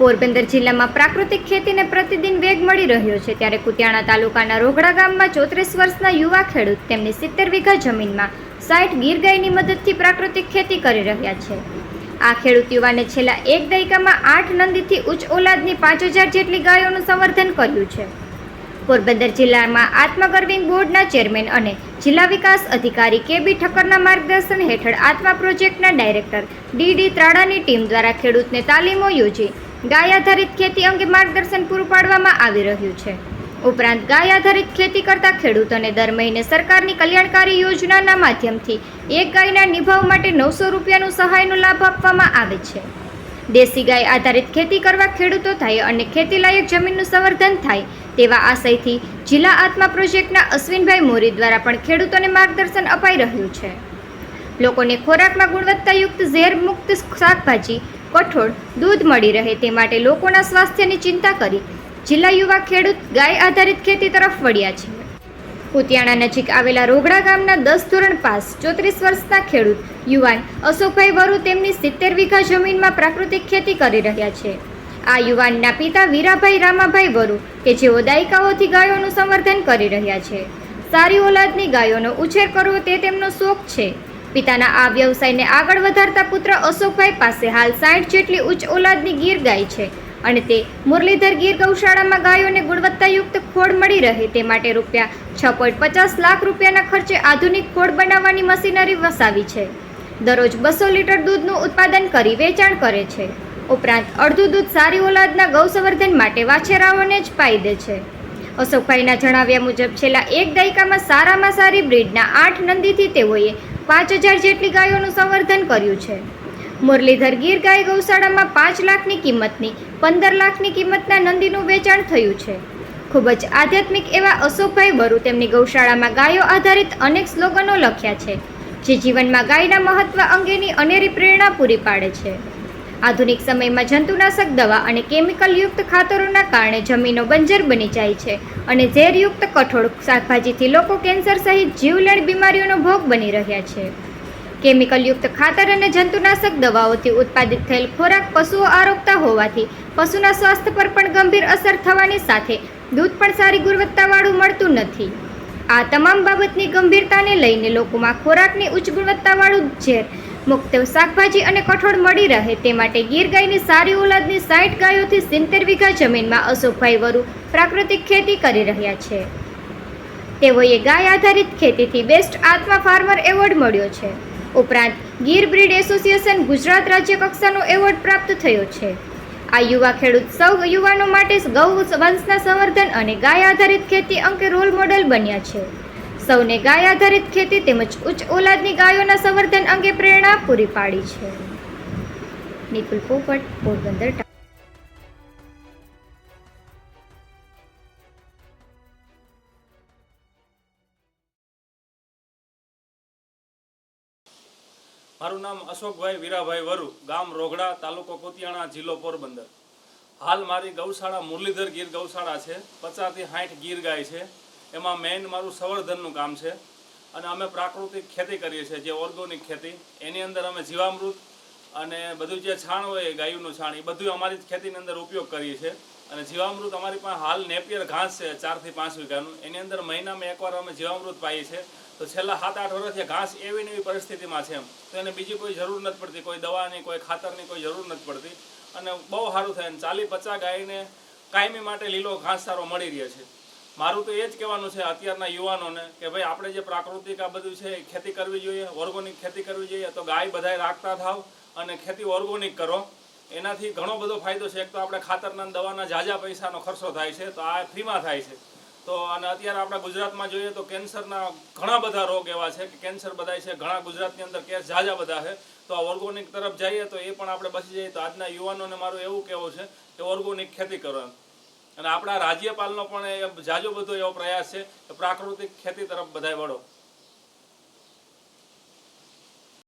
પોરબંદર જિલ્લામાં પ્રાકૃતિક ખેતીને પ્રતિદિન વેગ મળી રહ્યો છે. ત્યારે કુતિયાણા તાલુકાના રોગડા ગામમાં ચોત્રીસ વર્ષના યુવા ખેડૂત તેમની સિત્તેર વીઘા જમીનમાં સાઠ ગીર ગાયની મદદથી પ્રાકૃતિક ખેતી કરી રહ્યા છે. આ ખેડૂત યુવાને છેલ્લા એક દાયકામાં આઠ નંદીથી ઉચ્ચ ઓલાદની પાંચ હજાર જેટલી ગાયોનું સંવર્ધન કર્યું છે. પોરબંદર જિલ્લામાં આત્મગર્વિંગ બોર્ડના ચેરમેન અને જિલ્લા વિકાસ અધિકારી કે બી ઠક્કરના માર્ગદર્શન હેઠળ આત્મા પ્રોજેક્ટના ડાયરેક્ટર ડી ડી ત્રાડાની ટીમ દ્વારા ખેડૂતને તાલીમો યોજી ગાય આધારિત ખેતી અંગે માર્ગદર્શન પૂરું પાડવામાં આવી રહ્યું છે. ઉપરાંત ગાય આધારિત ખેતી કરતા ખેડૂતોને દર મહિને સરકારની કલ્યાણકારી યોજનાના માધ્યમથી એક ગાયના નિભાવ માટે નવસો રૂપિયાનું સહાયનો લાભ આપવામાં આવે છે. દેશી ગાય આધારિત ખેતી કરવા ખેડૂતો થાય અને ખેતીલાયક જમીનનું સંવર્ધન થાય તેવા આશયથી જિલ્લા આત્મા પ્રોજેક્ટના અશ્વિનભાઈ મોરી દ્વારા પણ ખેડૂતોને માર્ગદર્શન અપાઈ રહ્યું છે. લોકોને ખોરાકમાં ગુણવત્તાયુક્ત ઝેર મુક્ત શાકભાજી કઠોળ, દૂધ મળી રહે તે માટે લોકોના સ્વાસ્થ્યની ચિંતા કરી. જિલ્લા યુવા ખેડૂત ગાય આધારિત ખેતી તરફ વળ્યા છે. કુતિયાણા નજીક આવેલા રોગડા ગામના દસ ધોરણ પાસ ચોત્રીસ વર્ષના ખેડૂત યુવાન અશોકભાઈ વરુ તેમની સિત્તેર વીઘા જમીનમાં પ્રાકૃતિક ખેતી કરી રહ્યા છે. આ યુવાનના પિતા વીરાભાઈ રામાભાઈ વરુ કે જેઓ દાયકાઓથી ગાયોનું સંવર્ધન કરી રહ્યા છે. સારી ઓલાદની ગાયોનો ઉછેર કરવો તે તેમનો શોખ છે. પિતાના આ વ્યવસાયને આગળ વધારતા પુત્ર અશોકભાઈ પાસે હાલ સાઠ જેટલી ઉચ્ચ ઓલાદની ગીર ગાય છે અને તે મુરલીધર ગીર ગૌશાળામાં ગાયોને ગુણવત્તાયુક્ત ખોળ મળી રહે તે માટે રૂપિયા છ પોઈન્ટ પચાસ લાખ રૂપિયાના ખર્ચે આધુનિક ખોળ બનાવવાની મશીનરી વસાવી છે. દરરોજ બસો લીટર દૂધનું ઉત્પાદન કરી વેચાણ કરે છે. ઉપરાંત અડધું દૂધ સારી ઓલાદના ગૌસંવર્ધન માટે વાછેરાઓને જ પાઈ દે છે. અશોકભાઈના જણાવ્યા મુજબ છેલ્લા એક દાયકામાં સારામાં સારી બ્રીડના આઠ નંદીથી તેઓએ પાંચ હજાર જેટલી ગાયોનું સંવર્ધન કર્યું છે. મુરલીધર ગીર ગાય ગૌશાળામાં પાંચ લાખની કિંમતની, પંદર લાખની કિંમતના નંદીનું વેચાણ થયું છે. ખૂબ જ આધ્યાત્મિક એવા અશોકભાઈ બરુ તેમની ગૌશાળામાં ગાયો આધારિત અનેક સ્લોગનો લખ્યા છે, જે જીવનમાં ગાયના મહત્વ અંગેની અનેરી પ્રેરણા પૂરી પાડે છે. આધુનિક સમયમાં જંતુનાશક દવા અને કેમિકલયુક્ત ખાતરોના કારણે જમીનો બંજર બની જાય છે અને ઝેરયુક્ત કઠોળ શાકભાજીથી લોકો કેન્સર સહિત જીવલેણ બીમારીઓનો ભોગ બની રહ્યા છે. કેમિકલયુક્ત ખાતર અને જંતુનાશક દવાઓથી ઉત્પાદિત થયેલ ખોરાક પશુઓ આરોગતા હોવાથી પશુના સ્વાસ્થ્ય પર પણ ગંભીર અસર થવાની સાથે દૂધ પણ સારી ગુણવત્તાવાળું મળતું નથી. આ તમામ બાબતની ગંભીરતાને લઈને લોકોમાં ખોરાકની ઉચ્ચ ગુણવત્તાવાળું ઝેર, મુક્ત શાકભાજી અને કઠોળ મળી રહે તે માટે ગીર ગાયની સારી ઓલાદની સાઠ ગાયોથી સિત્તેર વીઘા જમીનમાં અશોકભાઈ વરુ પ્રાકૃતિક ખેતી કરી રહ્યા છે. તેઓએ ગાય આધારિત ખેતીથી બેસ્ટ આત્મા ફાર્મર એવોર્ડ મળ્યો છે. ઉપરાંત ગીર બ્રીડ એસોસિએશન ગુજરાત રાજ્ય કક્ષાનો એવોર્ડ પ્રાપ્ત થયો છે. આ યુવા ખેડૂત સૌ યુવાનો માટે ગૌ વંશના સંવર્ધન અને ગાય આધારિત ખેતી અંગે રોલ મોડેલ બન્યા છે. સૌને ગાય આધારિત ખેતી તેમજ ઉચ્ચ ઓલાદની ગાયોના સંવર્ધન અંગે પ્રેરણા પૂરી પાડી છે. નિકુલ પોપટ, પોરબંદર મારું નામ અશોકભાઈ વીરાભાઈ વરુ, ગામ રોગડા, તાલુકો કોતિયાણા જિલ્લો પોરબંદર. હાલ મારી ગૌશાળા મુરલીધર ગીર ગૌશાળા છે, પચાસથી સાઠ ગીર ગાય છે. એમાં મેઇન મારું સંવર્ધનનું કામ છે અને અમે પ્રાકૃતિક ખેતી કરીએ છીએ, જે ઓર્ગોનિક ખેતી. એની અંદર અમે જીવામૃત અને બધું જે છાણ હોય ગાયનું છાણ, એ બધું અમારી ખેતીની અંદર ઉપયોગ કરીએ છીએ. અને જીવામૃત અમારી પાસે હાલ નેપિયર ઘાસ છે, ચારથી પાંચ વીઘાનું. એની અંદર મહિનામાં એકવાર અમે જીવામૃત પાઈએ છીએ. તો છેલ્લા સાત આઠ વર્ષથી ઘાસ એવી ને એવી પરિસ્થિતિમાં છે એમ. તો એને બીજી કોઈ જરૂર નથી પડતી. કોઈ દવાની, કોઈ ખાતરની કોઈ જરૂર નથી પડતી. અને બહુ સારું થાય. અને ચાલી પચાસ ગાયને કાયમી માટે લીલો ઘાસ સારો મળી રહે છે. મારું તો એ જ કહેવાનું છે અત્યારના યુવાનોને કે ભાઈ, આપણે જે પ્રાકૃતિક આ બધું છે એ ખેતી કરવી જોઈએ. ઓર્ગોનિક ખેતી કરવી જોઈએ. તો ગાય બધાય રાખતા થાવ અને ખેતી ઓર્ગોનિક કરો. એનાથી ઘણો બધો ફાયદો છે. એક તો આપણે ખાતરના દવાના ઝાઝા પૈસાનો ખર્ચો થાય છે, તો આ ફ્રીમાં થાય છે. તો અને અત્યારે આપણા ગુજરાતમાં જોઈએ તો કેન્સરના ઘણા બધા રોગ એવા છે કે કેન્સર બધાય છે. ઘણા ગુજરાતની અંદર કેસ ઝાઝા બધા છે. તો આ ઓર્ગોનિક તરફ જઈએ તો એ પણ આપણે બચી જઈએ. તો આજના યુવાનોને મારું એવું કહેવું છે કે ઓર્ગોનિક ખેતી કરો અને આપણા રાજ્યપાલનો પણ એ જાજો બધો એવો પ્રયાસ છે કે પ્રાકૃતિક ખેતી તરફ બધાય વળો.